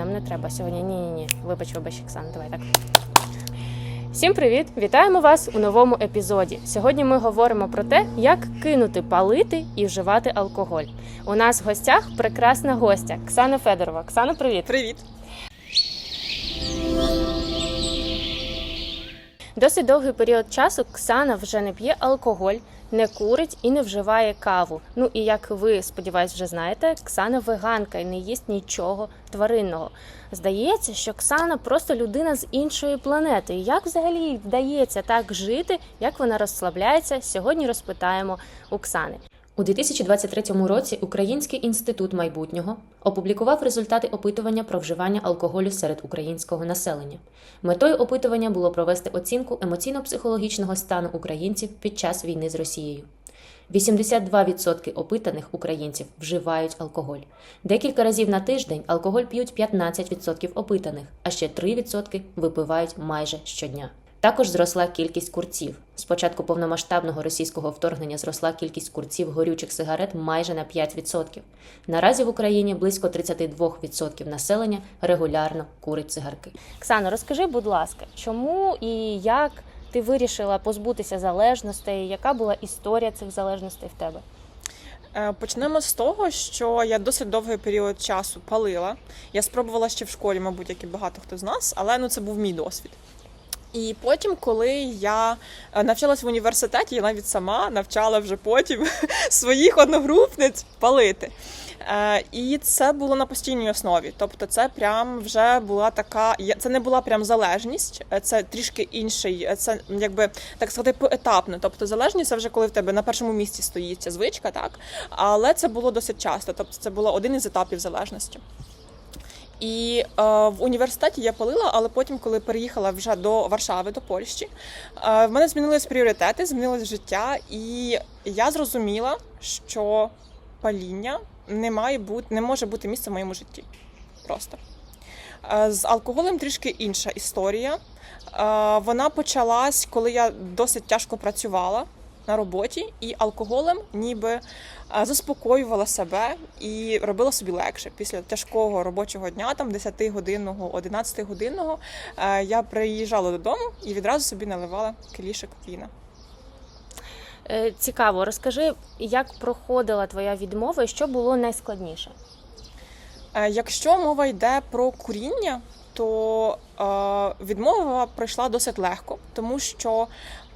нам не треба сьогодні. Ні, ні, ні. Вибач, вибач, Оксана, давай так. Всім привіт! Вітаємо вас у новому епізоді. Сьогодні ми говоримо про те, як кинути палити і вживати алкоголь. У нас в гостях прекрасна гостя Ксана Федорова. Ксана, привіт! Привіт. Досить довгий період часу Ксана вже не п'є алкоголь, не курить і не вживає каву. Ну і як ви сподіваюсь, вже знаєте, Ксана веганка і не їсть нічого тваринного. Здається, що Ксана просто людина з іншої планети. Як взагалі вдається так жити, як вона розслабляється? Сьогодні розпитаємо у Ксани. У 2023 році Український інститут майбутнього опублікував результати опитування про вживання алкоголю серед українського населення. Метою опитування було провести оцінку емоційно-психологічного стану українців під час війни з Росією. 82% опитаних українців вживають алкоголь. Декілька разів на тиждень алкоголь п'ють 15% опитаних, а ще 3% випивають майже щодня. Також зросла кількість курців. З початку повномасштабного російського вторгнення зросла кількість курців горючих сигарет майже на 5%. Наразі в Україні близько 32% населення регулярно курить цигарки. Оксано, розкажи, будь ласка, чому і як ти вирішила позбутися залежностей? Яка була історія цих залежностей в тебе? Е, Почнемо з того, що я досить довгий період часу палила. Я спробувала ще в школі, мабуть, як і багато хто з нас, але ну це був мій досвід. І потім, коли я е, навчалась в університеті, я навіть сама навчала вже потім своїх одногрупниць палити. Е, І це було на постійній основі. Тобто, це прям вже була така. Це не була прям залежність, е, це трішки інший. Це якби так сказати, поетапно. Тобто, залежність це вже коли в тебе на першому місці стоїть ця звичка, так але це було досить часто. Тобто, це було один із етапів залежності. І е, в університеті я палила, але потім, коли переїхала вже до Варшави, до Польщі, е, в мене змінились пріоритети, змінилось життя, і я зрозуміла, що паління не має бути, не може бути місцем в моєму житті. Просто Е, з алкоголем трішки інша історія. Е, Вона почалась, коли я досить тяжко працювала на роботі, і алкоголем ніби заспокоювала себе і робила собі легше. Після тяжкого робочого дня, там 10-годинного, 11-годинного, е, я приїжджала додому і відразу собі наливала келішок віна. Е, Цікаво, розкажи, як проходила твоя відмова і що було найскладніше? Е, Якщо мова йде про куріння, то е, відмова пройшла досить легко, тому що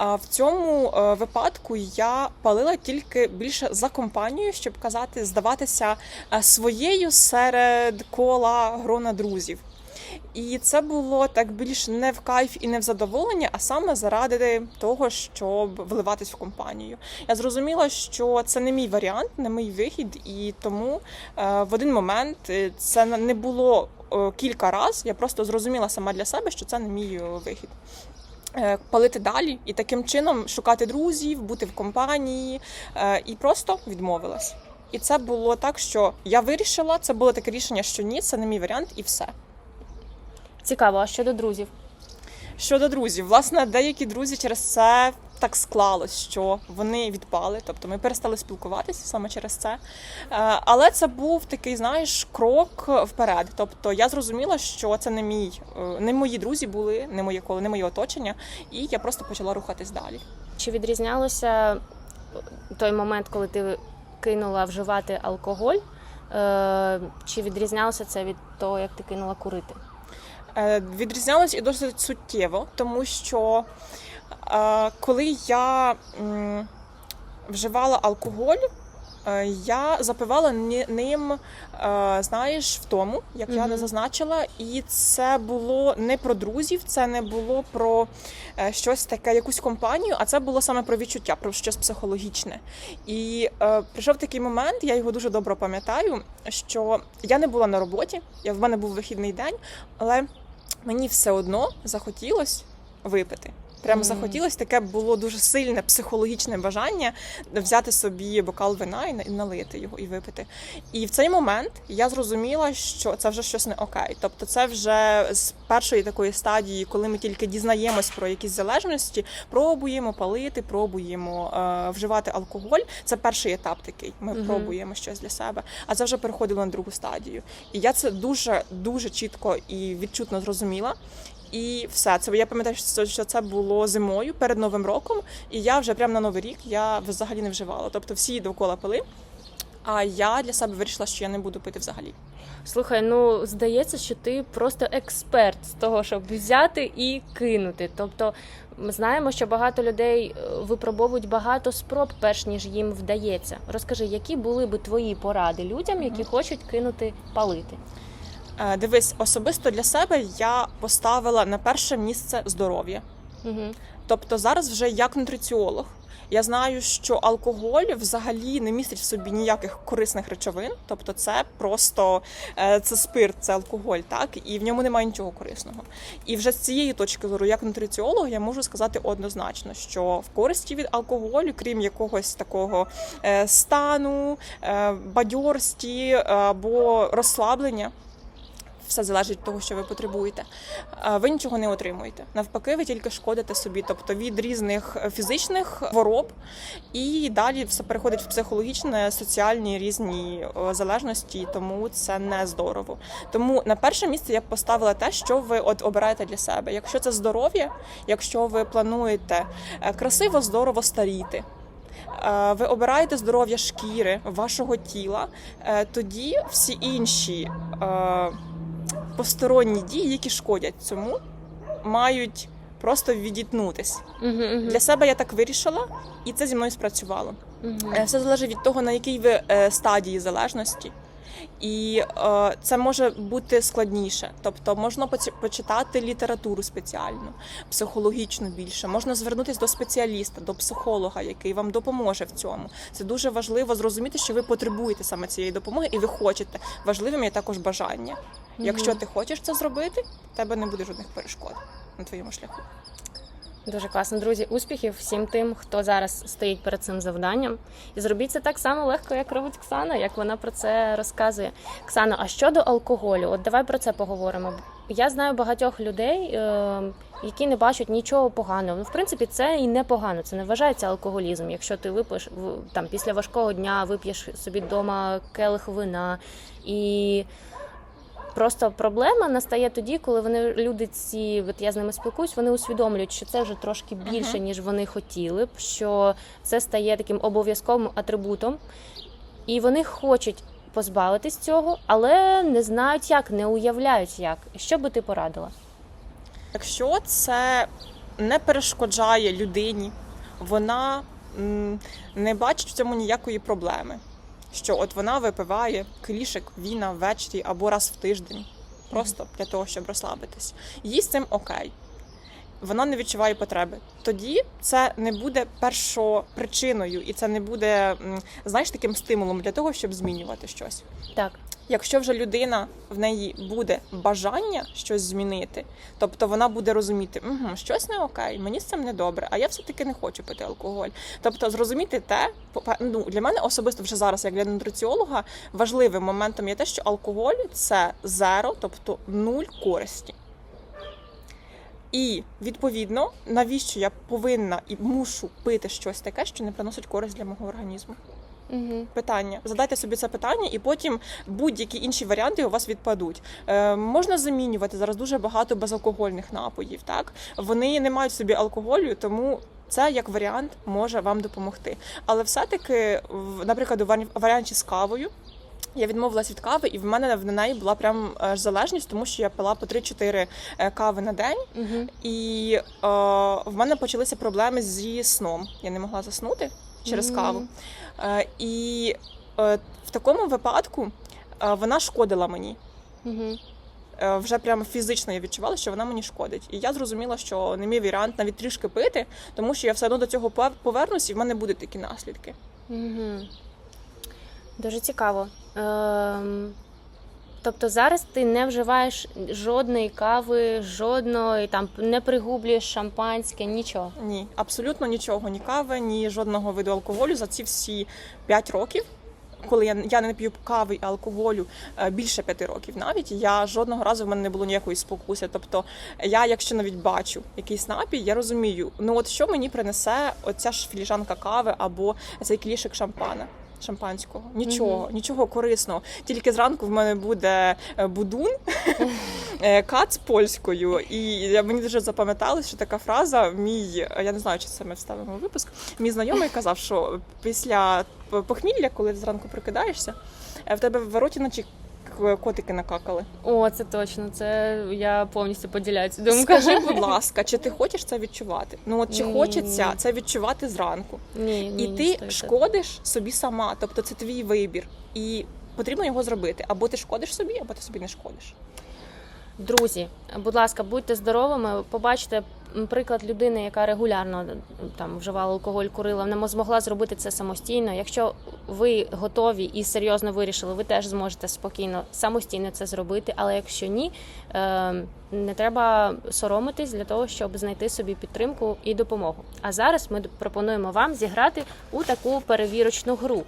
е, в цьому е, випадку я палила тільки більше за компанію, щоб казати, здаватися е, своєю серед кола грона друзів. І це було так більш не в кайф і не в задоволення, а саме заради того, щоб вливатись в компанію. Я зрозуміла, що це не мій варіант, не мій вихід, і тому е, в один момент це не було кілька разів. Я просто зрозуміла сама для себе, що це не мій вихід. Е, Палити далі і таким чином шукати друзів, бути в компанії е, і просто відмовилась. І це було так, що я вирішила, це було таке рішення, що ні, це не мій варіант, і все. Цікаво, а щодо друзів? Щодо друзів, власне, деякі друзі через це так склалось, що вони відпали, тобто ми перестали спілкуватися саме через це. Е, Але це був такий, знаєш, крок вперед. Тобто я зрозуміла, що це не мій, е, не мої друзі були, не моє коло, не моє оточення, і я просто почала рухатись далі. Чи відрізнялося той момент, коли ти кинула вживати алкоголь? е, Чи відрізнялося це від того, як ти кинула курити? Е, Відрізнялось і досить суттєво, тому що е, коли я вживала алкоголь, е, я запивала ним, е, знаєш, в тому, як я не зазначила, і це було не про друзів, це не було про е, щось таке, якусь компанію, а це було саме про відчуття, про щось психологічне. І е, прийшов такий момент, я його дуже добре пам'ятаю, що я не була на роботі, я в мене був вихідний день, але мені все одно захотілось випити. Прям Мгм. захотілося, таке було дуже сильне психологічне бажання взяти собі бокал вина і налити його і випити. І в цей момент я зрозуміла, що це вже щось не окей. Тобто, це вже з першої такої стадії, коли ми тільки дізнаємось про якісь залежності, пробуємо палити, пробуємо е, вживати алкоголь. Це перший етап такий. Ми Мгм. пробуємо щось для себе. А це вже переходило на другу стадію. І я це дуже дуже чітко і відчутно зрозуміла. І все це я пам'ятаю, що це- було зимою перед новим роком, і я вже прямо на новий рік я взагалі не вживала. Тобто всі довкола пили. А я для себе вирішила, що я не буду пити взагалі. Слухай, ну здається, що ти просто експерт з того, щоб взяти і кинути. Тобто, ми знаємо, що багато людей е, випробовують багато спроб, перш ніж їм вдається. Розкажи, які були би твої поради людям, які хочуть кинути палити? Е, Дивись, особисто для себе я поставила на перше місце здоров'я. Угу. Тобто зараз вже як нутриціолог. Я знаю, що алкоголь взагалі не містить в собі ніяких корисних речовин, тобто це просто е, це спирт, це алкоголь, так і в ньому немає нічого корисного. І вже з цієї точки зору, як нутриціолог, я можу сказати однозначно, що в користі від алкоголю, крім якогось такого е, стану, бадьорості е, або розслаблення. Все залежить від того, що ви потребуєте. Ви нічого не отримуєте. Навпаки, ви тільки шкодите собі, тобто від різних фізичних хвороб, і далі все переходить в психологічне, соціальні різні залежності, тому це не здорово. Тому на перше місце я б поставила те, що ви от обираєте для себе. Якщо це здоров'я, якщо ви плануєте е, красиво, здорово старіти. е, Ви обираєте здоров'я шкіри, вашого тіла, е, тоді всі інші посторонні дії, які шкодять цьому, мають просто відітнутись. Угу, угу. Для себе я так вирішила, і це зі мною спрацювало. Угу. Все залежить від того, на якій ви е, стадії залежності. І е, це може бути складніше. Тобто можна почитати літературу спеціальну, психологічну більше, можна звернутися до спеціаліста, до психолога, який вам допоможе в цьому. Це дуже важливо зрозуміти, що ви потребуєте саме цієї допомоги, і ви хочете. Важливим є також бажання. Якщо ти хочеш це зробити, в тебе не буде жодних перешкод на твоєму шляху. Дуже класно, друзі. Успіхів всім тим, хто зараз стоїть перед цим завданням. І зробіть це так само легко, як робить Ксана, як вона про це розказує. Ксана, а щодо алкоголю, от давай про це поговоримо. Я знаю багатьох людей, е, які не бачать нічого поганого. Ну, в принципі, це і не погано, це не вважається алкоголізм. Якщо ти випиш там після важкого дня, вип'єш собі вдома келих вина і. Просто проблема настає тоді, коли вони люди ці, от я з ними спілкуюсь, вони усвідомлюють, що це вже трошки більше, ніж вони хотіли б, що це стає таким обов'язковим атрибутом, і вони хочуть позбавитись цього, але не знають як, не уявляють як. Що би ти порадила? Якщо це не перешкоджає людині, вона не бачить в цьому ніякої проблеми. Що от вона випиває клішик віна ввечері або раз в тиждень, просто для того, щоб розслабитись. Їй з цим окей. Вона не відчуває потреби. Тоді це не буде першопричиною, і це не буде, знаєш, таким стимулом для того, щоб змінювати щось. Так, Якщо вже людина в неї буде бажання щось змінити, тобто вона буде розуміти, угу, щось не окей, мені з цим не добре, а я все-таки не хочу пити алкоголь. Тобто зрозуміти те, ну, для мене особисто вже зараз, як для нутриціолога, важливим моментом є те, що алкоголь це зеро, тобто нуль користі. І відповідно, навіщо я повинна і мушу пити щось таке, що не приносить користь для мого організму? Угу. питання. Задайте собі це питання, і потім будь-які інші варіанти у вас відпадуть. Е, можна замінювати зараз дуже багато безалкогольних напоїв. Так вони не мають в собі алкоголю, тому. Це як варіант може вам допомогти. Але все-таки, наприклад, у варі- варіанті з кавою я відмовилась від кави, і в мене в неї була прям е, залежність, тому що я пила по 3-4 е, кави на день. Угу. І е, в мене почалися проблеми зі сном. Я не могла заснути через каву. Е, і е, в такому випадку е, вона шкодила мені. Угу. Е, вже прямо фізично я відчувала, що вона мені шкодить. І я зрозуміла, що не мій варіант навіть трішки пити, тому що я все одно до цього пов- повернусь, і в мене будуть такі наслідки. Угу. Дуже цікаво. Ем... Тобто зараз ти не вживаєш жодної кави, жодної там не пригублюєш шампанське, нічого. Ні, абсолютно нічого, ні кави, ні жодного виду алкоголю за ці всі 5 років. Коли я, я не п'ю кави і алкоголю е, більше п'яти років, навіть я жодного разу в мене не було ніякої спокуси. Тобто, я, якщо навіть бачу якийсь напій, я розумію, ну от що мені принесе оця ж філіжанка кави або цей клішик шампана. Шампанського нічого, нічого корисного. Тільки зранку в мене буде е, будун, е, кац польською. І мені дуже запам'яталось, що така фраза. Мій е, я не знаю, чи це ми вставимо в випуск. Мій знайомий казав, що після похмілля, коли зранку прокидаєшся, е, в тебе в роті наче котики накакали. О, це точно. Це я повністю поділяю цю думку. Скажи, будь ласка, чи ти хочеш це відчувати? Ну от чи Ні. хочеться це відчувати зранку? Ні, ні, І ні, ти стоїть. шкодиш собі сама, тобто це твій вибір, і потрібно його зробити. Або ти шкодиш собі, або ти собі не шкодиш. Друзі, будь ласка, будьте здоровими. Побачите приклад людини, яка регулярно там вживала алкоголь, курила. Вона змогла зробити це самостійно. Якщо ви готові і серйозно вирішили, ви теж зможете спокійно самостійно це зробити. Але якщо ні, е, не треба соромитись для того, щоб знайти собі підтримку і допомогу. А зараз ми пропонуємо вам зіграти у таку перевірочну гру.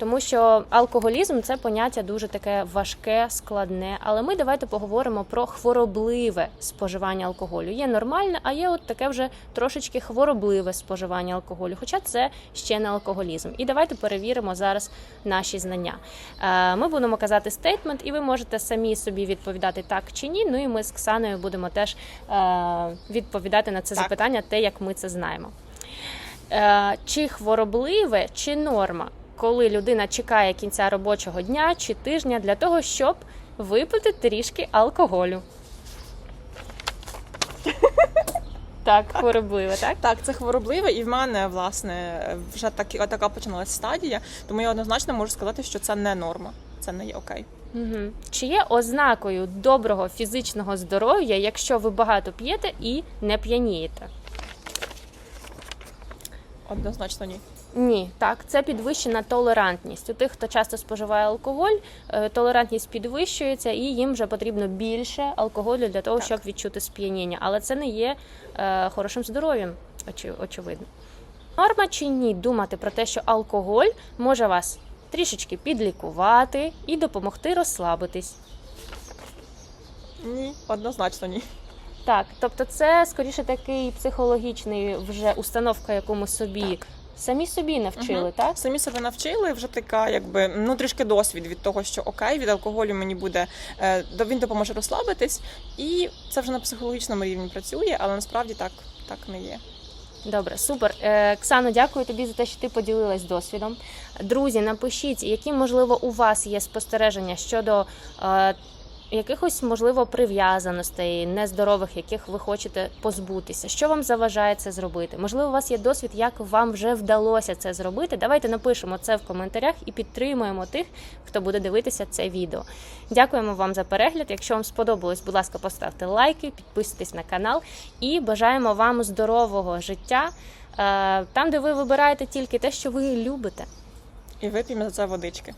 Тому що алкоголізм це поняття дуже таке важке, складне. Але ми давайте поговоримо про хворобливе споживання алкоголю. Є нормальне, а є от таке вже трошечки хворобливе споживання алкоголю. Хоча це ще не алкоголізм. І давайте перевіримо зараз наші знання. Е, Ми будемо казати стейтмент, і ви можете самі собі відповідати так чи ні. Ну і ми з Ксаною будемо теж е, відповідати на це Так. запитання, те, як ми це знаємо. Е, Чи хворобливе, чи норма, коли людина чекає кінця робочого дня чи тижня для того, щоб випити трішки алкоголю? Так, хворобливе, так? Так, це хворобливе, і в мене власне вже так, така починалася стадія, тому я однозначно можу сказати, що це не норма, це не є окей. Угу. Чи є ознакою доброго фізичного здоров'я, якщо ви багато п'єте і не п'янієте? Однозначно ні. Ні, так, це підвищена толерантність. У тих, хто часто споживає алкоголь, е, толерантність підвищується, і їм вже потрібно більше алкоголю для того, Так. щоб відчути сп'яніння. Але це не є е, хорошим здоров'ям, очевидно. Норма чи ні думати про те, що алкоголь може вас трішечки підлікувати і допомогти розслабитись. Ні, однозначно ні. Так, тобто це скоріше такий психологічний вже установка, яку ми собі самі собі навчили, Мгм. так? Самі себе навчили, вже така, якби ну трішки досвід від того, що окей, від алкоголю мені буде е, до- він допоможе розслабитись, і це вже на психологічному рівні працює, але насправді так, так не є. Добре, супер. Е, Ксано, дякую тобі за те, що ти поділилась досвідом. Друзі, напишіть, які можливо у вас є спостереження щодо е, якихось можливо прив'язаностей, нездорових, яких ви хочете позбутися. Що вам заважає це зробити? Можливо, у вас є досвід, як вам вже вдалося це зробити. Давайте напишемо це в коментарях і підтримуємо тих, хто буде дивитися це відео. Дякуємо вам за перегляд. Якщо вам сподобалось, будь ласка, поставте лайки, підписуйтесь на канал і бажаємо вам здорового життя е, там, де ви вибираєте тільки те, що ви любите. І вип'ємо за це водички.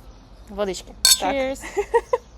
Водички. Так. Cheers!